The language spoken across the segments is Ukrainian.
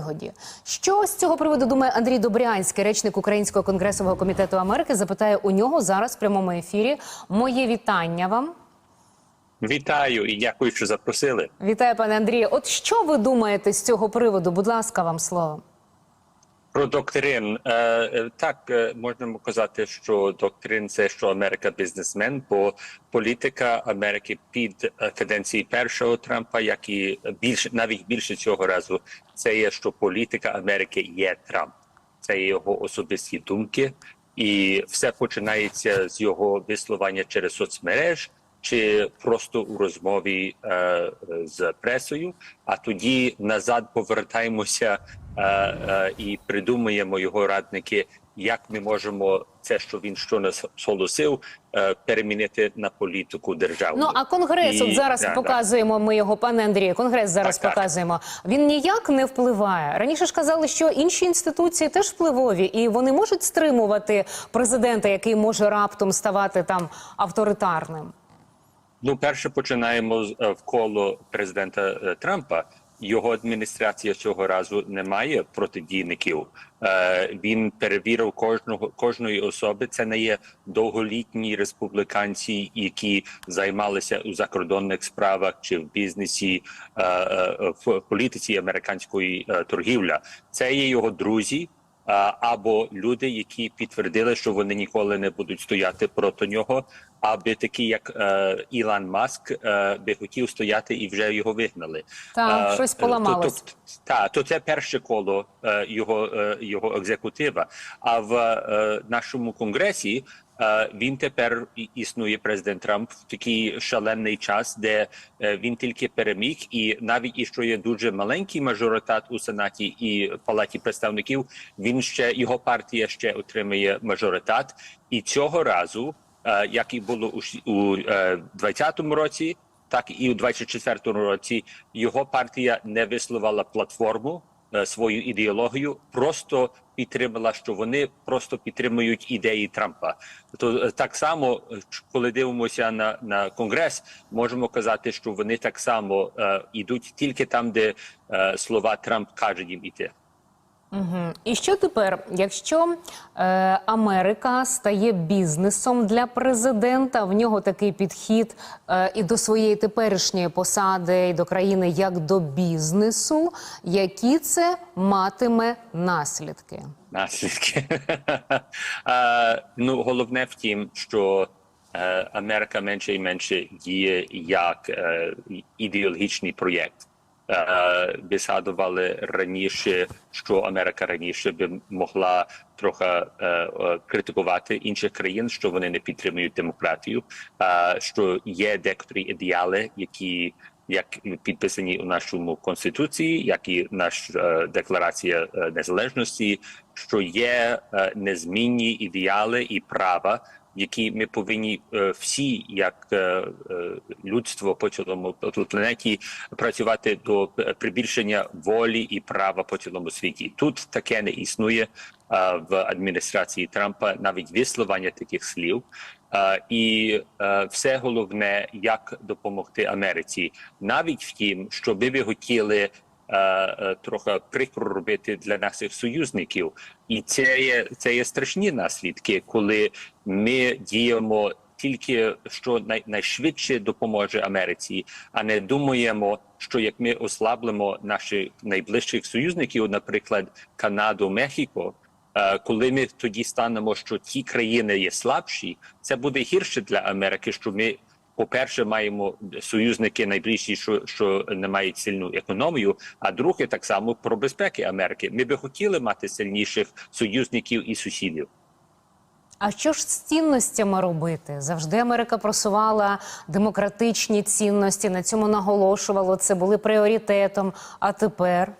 Годі. Що з цього приводу думає Андрій Добрянський, речник Українського конгресового комітету Америки? Запитає у нього зараз в прямому ефірі. Моє вітання вам. Вітаю і дякую, що запросили. Вітаю, пане Андрію. От що ви думаєте з цього приводу? Будь ласка, вам слово. Про доктрин. Е, е, так е, можна казати, що доктрин це що Америка бізнесмен, бо політика Америки під каденції першого Трампа, як і більше навіть більше цього разу, це є що політика Америки є Трамп, це є його особисті думки, і все починається з його висловання через соцмереж. Чи просто у розмові е, з пресою, а тоді назад повертаємося і придумуємо його радники, як ми можемо це, що він щойно солосив, е, перемінити на політику держави. Ну а конгрес, І- от зараз да, да. показуємо ми його, пане Андрію. Конгрес зараз Так, так. показуємо. Він ніяк не впливає. Раніше ж казали, що інші інституції теж впливові, і вони можуть стримувати президента, який може раптом ставати там авторитарним. Ну, перше починаємо з е, вколо президента е, Трампа. Його адміністрація цього разу не має протидійників. Е, він перевірив кожного кожної особи. Це не є довголітні республіканці, які займалися у закордонних справах чи в бізнесі е, е, в політиці американської е, торгівля. Це є його друзі. Або люди, які підтвердили, що вони ніколи не будуть стояти проти нього, аби такі, як е, Ілон Маск, е, би хотів стояти і вже його вигнали. Так, Е, щось то- поламалось. то- та, то це перше коло е, його, е, його екзекутива. А в е, нашому конгресі е, він тепер існує президент Трамп в такий шалений час, де е, він тільки переміг, і навіть якщо є дуже маленький мажоритет у сенаті і палаті представників, він ще його партія ще отримує мажоритет. І цього разу, як і було у, щ- у е, 20-му році так і у 24-му році його партія не висловила платформу е, свою ідеологію, просто підтримала, що вони просто підтримують ідеї Трампа. То е, так само, е, коли дивимося на, на конгрес, можемо казати, що вони так само е, йдуть тільки там, де е, слова Трамп кажуть їм іти. Угу. І що тепер, якщо е, Америка стає бізнесом для президента, в нього такий підхід е, і до своєї теперішньої посади, і до країни як до бізнесу, які це матиме наслідки? наслідки. Е, ну, головне в тім, що е, Америка менше і менше діє як е, ідеологічний проєкт. Е, Ви згадували раніше, що Америка раніше би могла трохи е, е, критикувати інших країн, що вони не підтримують демократію, е, що є декотрі ідеали, які як підписані у нашому конституції, як і наша декларація е, незалежності, що є е, незмінні ідеали і права, які ми повинні е, всі, як е, е, людство по цілому планеті, працювати до прибільшення волі і права по цілому світі. Тут таке не існує в адміністрації Трампа, навіть висловлення таких слів. І все головне, як допомогти Америці, навіть в тім, що би ви хотіли трохи прикро робити для наших союзників, і це є це є страшні наслідки, коли ми діємо тільки що най, найшвидше допоможе Америці, а не думаємо, що як ми ослаблимо наших найближчих союзників, наприклад, Канаду, Мехіко. Е, Коли ми тоді станемо, що ті країни є слабші, це буде гірше для Америки, що ми по-перше, маємо союзники найближчі, що, що не мають сильну економію. А друге, так само про безпеки Америки. Ми би хотіли мати сильніших союзників і сусідів. А що ж з цінностями робити? Завжди Америка просувала демократичні цінності, на цьому наголошувало. Це були пріоритетом. А тепер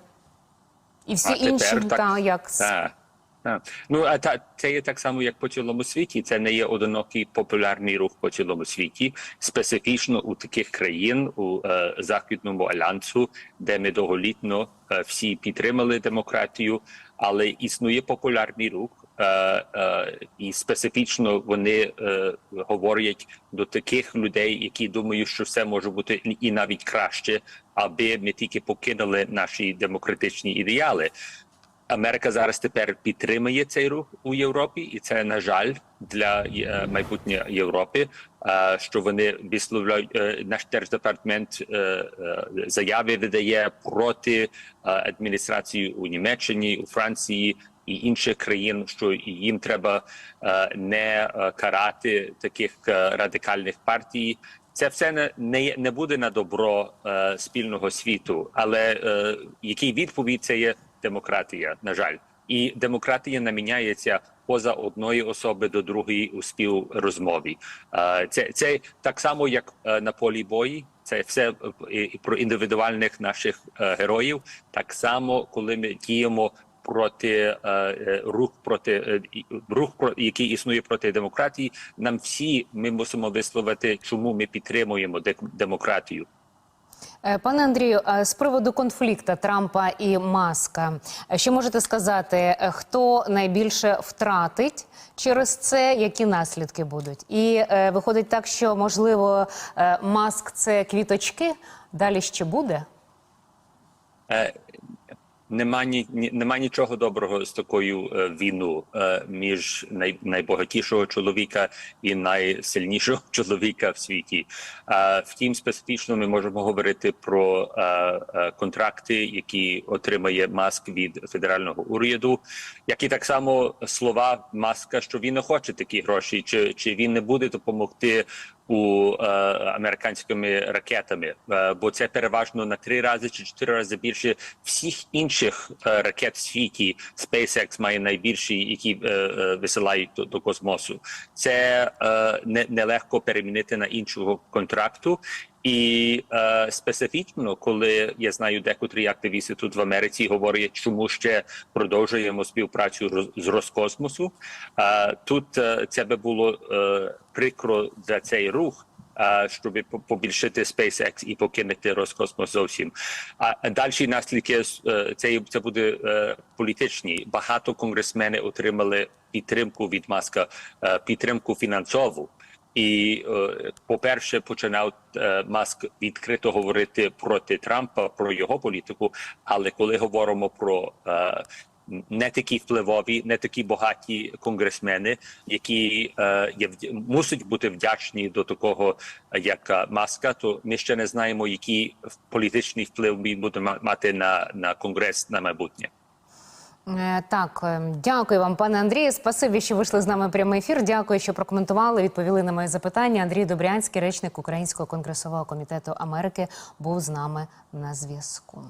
і всі А тепер інші так- та як Так. Так. Ну а та це є так само, як по цілому світі. Це не є одинокий популярний рух по цілому світі, специфічно у таких країн у е, західному альянсу, де ми довголітно е, всі підтримали демократію, але існує популярний рух Е, е, і специфічно вони е, говорять до таких людей, які думають, що все може бути і- навіть краще, аби ми тільки покинули наші демократичні ідеали. Америка зараз тепер підтримує цей рух у Європі, і це на жаль для е, майбутньої Європи. е, Що вони висловляють е, наш держдепартамент е, заяви видає проти адміністрації у Німеччині, у Франції і інших країн, що їм треба не карати таких радикальних партій. Це все не, не, не буде на добро е, спільного світу, але е, який відповідь це є демократія, на жаль, і демократія не міняється поза одної особи до другої у співрозмові. Е, це, це так само, як е, на полі бої. Це все е, про індивідуальних наших героїв. Так само, коли ми діємо проти рух проти е, рух, який існує проти демократії, нам всі ми мусимо висловити, чому ми підтримуємо демократію. Е, Пане Андрію, е, з приводу конфлікту Трампа і Маска, е, що можете сказати, хто найбільше втратить через це, які наслідки будуть? І виходить так, що можливо Маск це квіточки, далі ще буде? Нема ні, нема нічого доброго з такою е, війною е, між най, найбагатішого чоловіка і найсильнішого чоловіка в світі. Е, втім, специфічно ми можемо говорити про е, е, контракти, які отримає Маск від федерального уряду, як і так само слова Маска, що він не хоче такі гроші, чи, чи він не буде допомогти у е, американськими ракетами, е, бо це переважно на три рази чи чотири рази більше всіх інших е, ракет в світі. SpaceX має найбільші, які е, е, висилають до, до космосу. Це е, не, нелегко перемінити на іншого контракту. І е, специфічно, коли я знаю, декотрі активісти тут в Америці говорять, чому ще продовжуємо співпрацю з Роскосмосу. Е, тут е, це би було е, прикро за цей рух. Щоб побільшити SpaceX і покинути Роскосмос зовсім. А далі наслідки е, це, це буде е, політичні. Багато конгресмени отримали підтримку від Маска, е, підтримку фінансову. І, е, по-перше, починав Маск відкрито говорити проти Трампа, про його політику. Але коли говоримо про не такі впливові, не такі багаті конгресмени, які е, є мусять бути вдячні до такого, як Маска, то ми ще не знаємо, який політичний вплив він буде мати на, на конгрес на майбутнє. Е, Так, е, дякую вам, пане Андрію. Спасибі, що вийшли з нами прямий ефір. Дякую, що прокоментували, відповіли на мої запитання. Андрій Добрянський, речник Українського конгресового комітету Америки, був з нами на зв'язку.